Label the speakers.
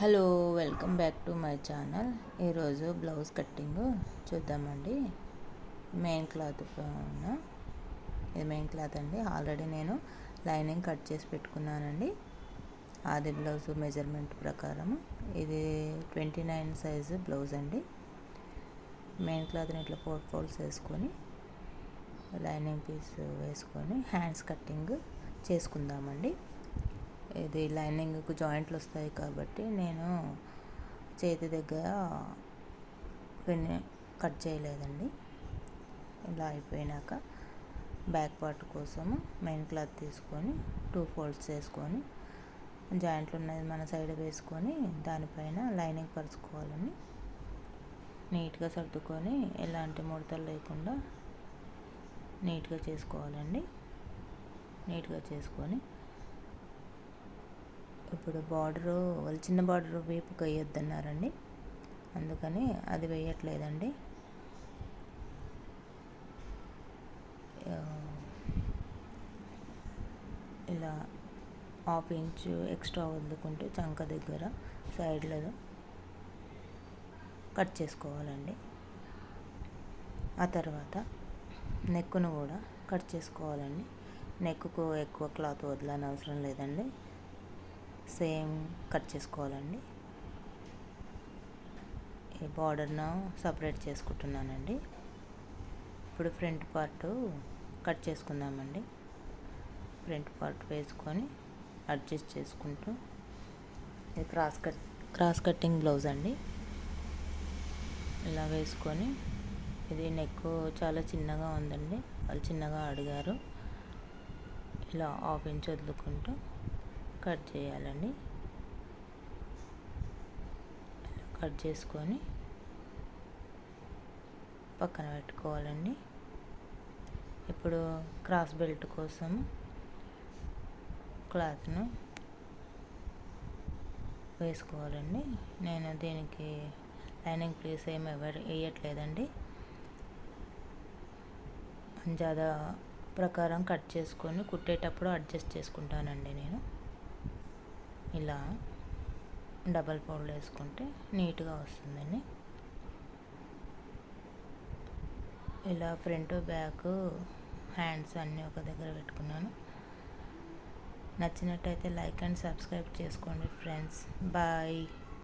Speaker 1: Hello welcome back to my channel. ఈరోజు blouse cutting చూద్దామండి. Main cloth ఉన్న ఇది మెయిన్ క్లాత్ అండి. ఆల్రెడీ నేను లైనింగ్ కట్ చేసి పెట్టుకున్నానండి. అది బ్లౌజ్ మెజర్మెంట్ ప్రకారం. ఇది ట్వంటీ నైన్ సైజు బ్లౌజ్ అండి. మెయిన్ క్లాత్ని ఇట్లా ఫోర్ ఫోల్డ్స్ వేసుకొని లైనింగ్ పీస్ వేసుకొని హ్యాండ్స్ కట్టింగ్ చేసుకుందామండి. ఇది లైనింగ్కు జాయింట్లు వస్తాయి కాబట్టి నేను చేతి దగ్గర పిన్ కట్ చేయలేదండి. ఇలా అయిపోయినాక బ్యాక్ పార్ట్ కోసం మెయిన్ క్లాత్ తీసుకొని టూ ఫోల్డ్స్ వేసుకొని జాయింట్లు ఉన్నది మన సైడ్ వేసుకొని దానిపైన లైనింగ్ పరుచుకోవాలని నీట్గా సర్దుకొని ఎలాంటి ముడతలు లేకుండా నీట్గా చేసుకోవాలండి. నీట్గా చేసుకొని ఇప్పుడు బార్డరు వాళ్ళు చిన్న బార్డర్ వేపుకి వేయొద్దన్నారండి అందుకని అది వేయట్లేదండి. ఇలా హాఫ్ ఇంచ్ ఎక్స్ట్రా వదులుకుంటూ చంక దగ్గర సైడ్లో కట్ చేసుకోవాలండి. ఆ తర్వాత నెక్కును కూడా కట్ చేసుకోవాలండి. నెక్కు ఎక్కువ క్లాత్ వదలని అవసరం లేదండి. సేమ్ కట్ చేసుకోవాలండి. ఈ బార్డర్ను సపరేట్ చేసుకుంటున్నానండి. ఇప్పుడు ఫ్రంట్ పార్ట్ కట్ చేసుకుందామండి. ఫ్రంట్ పార్ట్ వేసుకొని అడ్జస్ట్ చేసుకుంటూ ఇది cross cut cross cutting blouse అండి. ఇలా వేసుకొని ఇది నెక్ చాలా చిన్నగా ఉందండి. వాళ్ళు చిన్నగా అడిగారు. ఇలా హాఫ్ ఇంచ్ వదులుకుంటూ కట్ చేయాలండి. కట్ చేసుకొని పక్కన పెట్టుకోవాలండి. ఇప్పుడు క్రాస్ బెల్ట్ కోసం క్లాత్ను వేసుకోవాలండి. నేను దీనికి లైనింగ్ ప్లేస్ ఏమి వేయట్లేదండి. అంజాదా ప్రకారం కట్ చేసుకొని కుట్టేటప్పుడు అడ్జస్ట్ చేసుకుంటానండి నేను. ఇలా డబల్ ఫోల్డ్ వేసుకుంటే నీట్గా వస్తుందండి. ఇలా ఫ్రంట్ బ్యాక్ హ్యాండ్స్ అన్నీ ఒక దగ్గర పెట్టుకున్నాను. నచ్చినట్టయితే లైక్ అండ్ సబ్స్క్రైబ్ చేసుకోండి ఫ్రెండ్స్. బాయ్.